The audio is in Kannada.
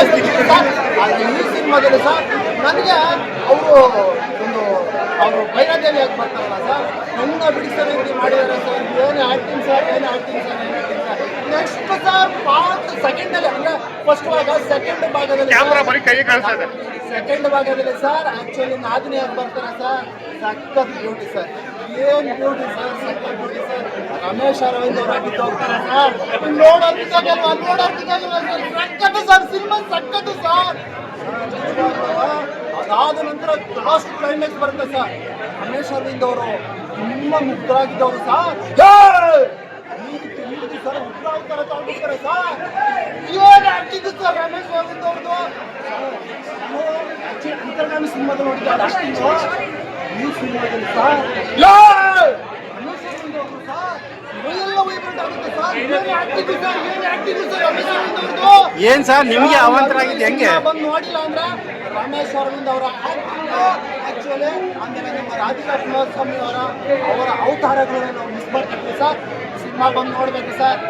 ಸರ್ ಈ ಸಿನಿಮಾದಲ್ಲಿ ಸರ್ ನನಗೆ ಅವರು ಒಂದು ಅವರು ಭೈರಾದೇವಿಯಾಗಿ ಬರ್ತಾರಲ್ಲ ಸರ್? ನನ್ನ ಬಿಡಿಸೋ ರೀತಿ ಮಾಡಿದ್ದಾರೆ ಸರ್. ಏನು ಆ್ಯಕ್ಟಿಂಗ್ ಸರ್ ಏನು ಆ್ಯಕ್ಟಿಂಗ್ ಸರ್ ಏನು acting sir. Next sir part ಸೆಕೆಂಡಲ್ಲಿ ಅಂದರೆ ಫಸ್ಟ್ ಭಾಗ ಸೆಕೆಂಡ್ ಭಾಗದಲ್ಲಿ ಸೆಕೆಂಡ್ ಭಾಗದಲ್ಲಿ ಸರ್ ಆಕ್ಚುಲಿ ಆಗಿ ಬರ್ತಾರೆ ಸರ್? ಸಖತ್ ಬ್ಯೂಟಿ ಸರ್. ಏನ್ ಬ್ಯೂಟಿ ಸರ್ ಸಖತ್ ಬ್ಯೂಟಿ ಸರ್. ರಮೇಶ್ ಅರವಿಂದ್ ಅವ್ರು ಆಗಿದ್ದು ಹೋಗ್ತಾರೆ ಸರ್. ಸರ್ ಸಖತ್ತು ಸರ್. ಸಿನಿಮಾ ಸಕ್ಕತ್ತು ಸರ್. ಅದಾದ ನಂತರ ಲಾಸ್ಟ್ ಕ್ಲೈಮ್ಯಾಕ್ಸ್ ಬರುತ್ತೆ ಸರ್. ರಮೇಶ್ ಅರವಿಂದ್ ಅವರು ತುಂಬಾ ಮುಗ್ಧರಾಗಿದ್ದವರು ಸರ್. ಸರ್ ಉಗ್ರಾವತಾರ ತಗೊಂಡಿರ್ತಾರೆ ಸರ್. ಏನ್ ಆಕ್ಟಿಂಗ್ ಸರ್ ರಮೇಶ್ ಅರವಿಂದ್ ಅವ್ರದ್ದು ಅಂತರ್ಗಾಮಿ ಸಿನಿಮಾದಲ್ಲಿ ನೋಡಿದ್ದಾರೆ ಅಷ್ಟಿಂಗ್ ಈ ಸಿನಿಮಾದಲ್ಲಿ ಸರ್. ರಮೇಶ್ ಅರವಿಂದ್ ಅವ್ರದ್ದು ಸರ್. ಎಲ್ಲ ವೈಬ್ರೆಂಟ್ ಆಗುತ್ತೆ ಸರ್. ಏನ್ ಸರ್? ಏನ್ ಆಕ್ಟಿಂಗ್ ಸರ್ ರಮೇಶ್ ಅರವಿಂದ್ ಅವ್ರದ್ದು ಏನ್ ಸರ್, ನಿಮ್ಗೆ ಅವಾಂತರ ಆಗಿದೆ ಹೆಂಗೆ ಬಂದು ನೋಡಿಲ್ಲ ಅಂದ್ರೆ ರಮೇಶ್ ಅರವಿಂದ್ ಅವರ ಆಕ್ಚುಲಿ ಆಮೇಲೆ ನಮ್ಮ ರಾಧಿಕಾ ಕುಮಾರಸ್ವಾಮಿ ಅವರ ಅವರ ಅವತಾರಗಳನ್ನು ನಾವು ಮಿಸ್ ಮಾಡ್ತೀವಿ ಸರ್. ಸಿನಿಮಾ ಬಂದು ನೋಡ್ಬೇಕು ಸರ್.